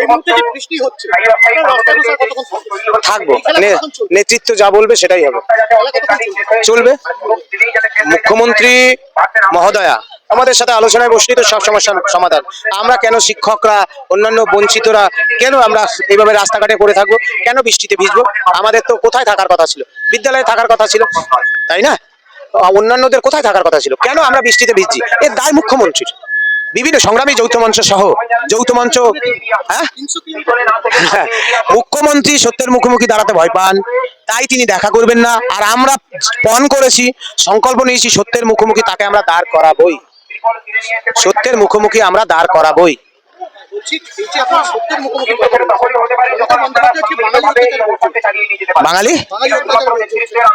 এই মুহূর্তে যে বৃষ্টি হচ্ছে? থাকব? নেতৃত্ব যা বলবে সেটাই হবে। চলবে? চলবে? মুখ্যমন্ত্রী মহোদয়া আমাদের সাথে আলোচনায় বসলেই তো সব সমস্যার সমাধান। আমরা কেন শিক্ষকরা অন্যান্য বঞ্চিতরা কেন আমরা এইভাবে রাস্তাঘাটে পড়ে থাকব? কেন বৃষ্টিতে ভিজবো? আমাদের তো কোথায় থাকার কথা ছিল? বিদ্যালয়ে থাকার কথা ছিল তাই না? অন্যান্যদের কোথায় থাকার কথা ছিল? কেন আমরা বৃষ্টিতে ভিজছি? এর দায় মুখ্যমন্ত্রীর। বিভিন্ন সংগ্রামী যৌথ মঞ্চ সহ যৌথ মঞ্চ হ্যাঁ? হ্যাঁ, মুখ্যমন্ত্রী সত্যের মুখোমুখি দাঁড়াতে ভয় পান তাই তিনি দেখা করবেন না। আর আমরা পণ করেছি সংকল্প নিয়েছি সত্যের মুখোমুখি তাকে আমরা দাঁড় করাবই। সত্যের মুখোমুখি আমরা দাঁড় করাবই। এই যে সত্যের মুখোমুখি বাঙালি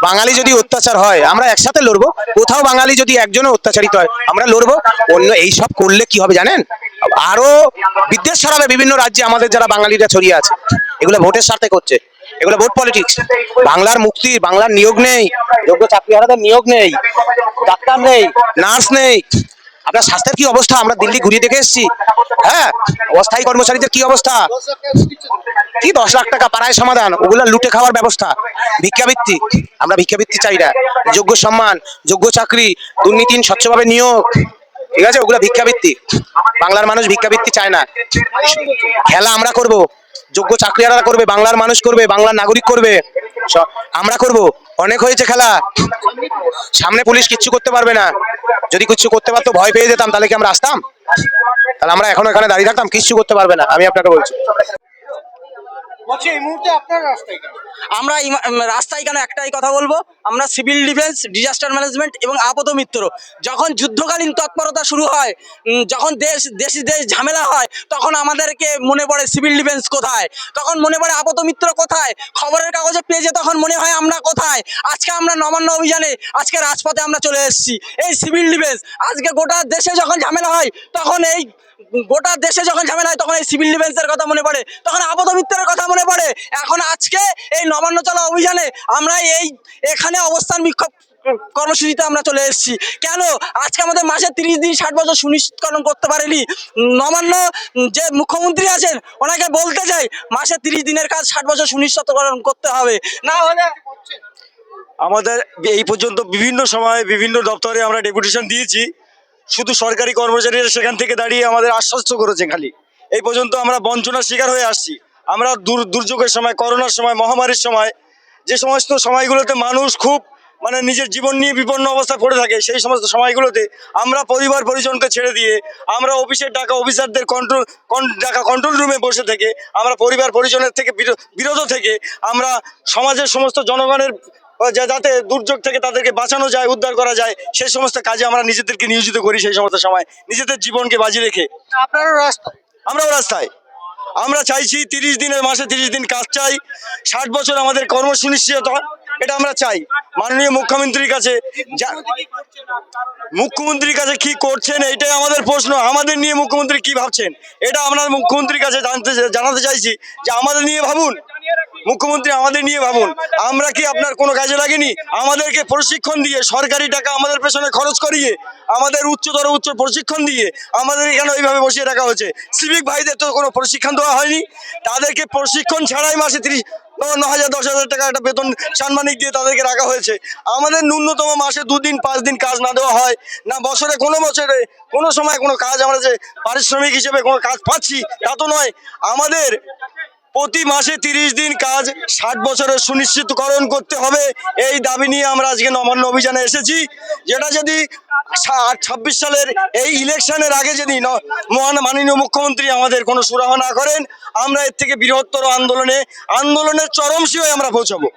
বাঙালি? যদি অত্যাচার হয় আমরা একসাথে লড়বো। কোথাও বাঙালি যদি একজনও অত্যাচারিত হয় আমরা লড়বো। অন্য এই সব করলে কি হবে জানেন? আরও বিদ্বেষ ছড়াবে বিভিন্ন রাজ্যে আমাদের যারা বাঙালিরা ছড়িয়ে আছে। এগুলো ভোটের স্বার্থে করছে এগুলো ভোট পলিটিক্স। বাংলার মুক্তি বাংলার নিয়োগ নেই। যোগ্য চাকরিহারাদের নিয়োগ নেই। ডাক্তার নেই নার্স নেই। আপনার স্বাস্থ্যের কি অবস্থা? আমরা দিল্লি ঘুরিয়ে দেখে এসেছি। হ্যাঁ অস্থায়ী কর্মচারীদের কি অবস্থা। কি দশ লাখ টাকা পাড়ায় সমাধান? ওগুলা লুটে খাওয়ার ব্যবস্থা। ভিক্ষাবৃত্তি। আমরা ভিক্ষাবৃত্তি চাই না। যোগ্য সম্মান, যোগ্য চাকরি, দুর্নীতি, স্বচ্ছভাবে নিয়োগ। ঠিক আছে? ওগুলা ভিক্ষাবৃত্তি। বাংলার মানুষ ভিক্ষাবৃত্তি চায় না। খেলা আমরা করব। যোগ্য চাকরিয়ারা করবে, বাংলার মানুষ করবে, বাংলার নাগরিক করবে। আমরা করব। অনেক হয়েছে খেলা। সামনে পুলিশ কিচ্ছু করতে পারবে না। যদি কিছু করতে পারতো, ভয় পেয়ে যেতাম, তাহলে কি আমরা আসতাম তাহলে আমরা এখন এখানে দাঁড়িয়ে থাকতাম, কিচ্ছু করতে পারবে না, আমি আপনাকে বলছি বলছি, এই মুহূর্তে আপনার রাস্তায়? আমরা রাস্তায় কেন একটাই কথা বলব? আমরা সিভিল ডিফেন্স, ডিজাস্টার ম্যানেজমেন্ট এবং আপাত মিত্র। যখন যুদ্ধকালীন তৎপরতা শুরু হয় যখন দেশ দেশ দেশ ঝামেলা হয়, তখন আমাদেরকে মনে পড়ে সিভিল ডিফেন্স কোথায়? তখন মনে পড়ে আপাত মিত্র কোথায়? খবরের কাগজে পেজে তখন মনে হয় আমরা কোথায়? আজকে আমরা নবান্ন অভিযানে, আজকে রাজপথে আমরা চলে এসেছি। এই সিভিল ডিফেন্স, আজকে গোটা দেশে যখন ঝামেলা হয়, তখন এই গোটা দেশে যখন ঝামেলা হয়, তখন এই সিভিল ডিফেন্সের কথা মনে পড়ে। তখন আপাত মিত্রের কথা মনে পড়ে। এখন আজকে এই নবান্ন চলা অভিযানে আমরা এই, এখানে অবস্থান বিক্ষোভ কর্মসূচিতে আমরা চলে এসেছি। কেন? আজকে আমাদের মাসে তিরিশ দিন, ষাট বছর সুনিশ্চিতকরণ করতে পারেনি। নবান্ন যে মুখ্যমন্ত্রী আছেন, ওনাকে বলতে চাই, মাসে তিরিশ দিনের কাজ, ষাট বছর সুনিশ্চিতকরণ করতে হবে। না হলে আমাদের এই পর্যন্ত বিভিন্ন সময়ে বিভিন্ন দপ্তরে আমরা ডেপুটেশন দিয়েছি। শুধু সরকারি কর্মচারীরা সেখান থেকে দাঁড়িয়ে আমাদের আশ্বস্ত করেছে খালি। এই পর্যন্ত আমরা বঞ্চনার শিকার হয়ে আসছি। আমরা দুর দুর্যোগের সময় করোনার সময় মহামারীর সময় যে সমস্ত সময়গুলোতে মানুষ খুব মানে নিজের জীবন নিয়ে বিপন্ন অবস্থা পড়ে থাকে সেই সমস্ত সময়গুলোতে আমরা পরিবার পরিজনকে ছেড়ে দিয়ে আমরা অফিসের ডাকা অফিসারদের কন্ট্রোল ডাকা কন্ট্রোল রুমে বসে থেকে আমরা পরিবার পরিজনের থেকে বির- বিরত থেকে আমরা সমাজের সমস্ত জনগণের যাতে দুর্যোগ থেকে তাদেরকে বাঁচানো যায় উদ্ধার করা যায় সেই সমস্ত কাজে আমরা নিজেদেরকে নিয়োজিত করি সেই সমস্ত সময় নিজেদের জীবনকে বাজি রেখে। আপনারও রাস্তায়? আমরাও রাস্তায়। আমরা চাইছি তিরিশ দিনের মাসে তিরিশ দিন কাজ চাই, ষাট বছর আমাদের কর্ম সুনিশ্চিততা এটা আমরা চাই। মাননীয় মুখ্যমন্ত্রীর কাছে মুখ্যমন্ত্রীর কাছে কি করছেন এটাই আমাদের প্রশ্ন। আমাদের নিয়ে মুখ্যমন্ত্রী কি ভাবছেন, এটা আমরা মুখ্যমন্ত্রীর কাছে জানতে জানাতে চাইছি যে আমাদের নিয়ে ভাবুন। মুখ্যমন্ত্রী আমাদের নিয়ে ভাবুন। আমরা কি আপনার কোনো কাজে লাগেনি? আমাদেরকে প্রশিক্ষণ দিয়ে, সরকারি টাকা আমাদের পেছনে খরচ করিয়ে, আমাদের উচ্চতর উচ্চ প্রশিক্ষণ দিয়ে আমাদের এখানে ওইভাবে বসিয়ে রাখা হয়েছে। সিভিক ভাইদের তো কোনো প্রশিক্ষণ দেওয়া হয়নি। তাদেরকে প্রশিক্ষণ ছাড়াই মাসে তিরিশ, ন হাজার, দশ হাজার টাকা একটা বেতন সাম্মানিক দিয়ে তাদেরকে রাখা হয়েছে। আমাদের ন্যূনতম মাসে দুদিন, পাঁচ দিন কাজ না দেওয়া হয়, না বছরে, কোনো বছরে, কোনো সময় কোনো কাজ আমরা যে পারিশ্রমিক হিসেবে কোনো কাজ পাচ্ছি তা তো নয়। আমাদের প্রতি মাসে তিরিশ দিন কাজ ষাট বছরের সুনিশ্চিতকরণ করতে হবে। এই দাবি নিয়ে আমরা আজকে নবান্ন অভিযানে এসেছি। যেটা যদি ছাব্বিশ সালের এই ইলেকশনের আগে যদি মহান মাননীয় মুখ্যমন্ত্রী আমাদের কোনো সুরাহ না করেন, আমরা এর থেকে বৃহত্তর আন্দোলনে, আন্দোলনের চরম সীমায় আমরা পৌঁছাবো।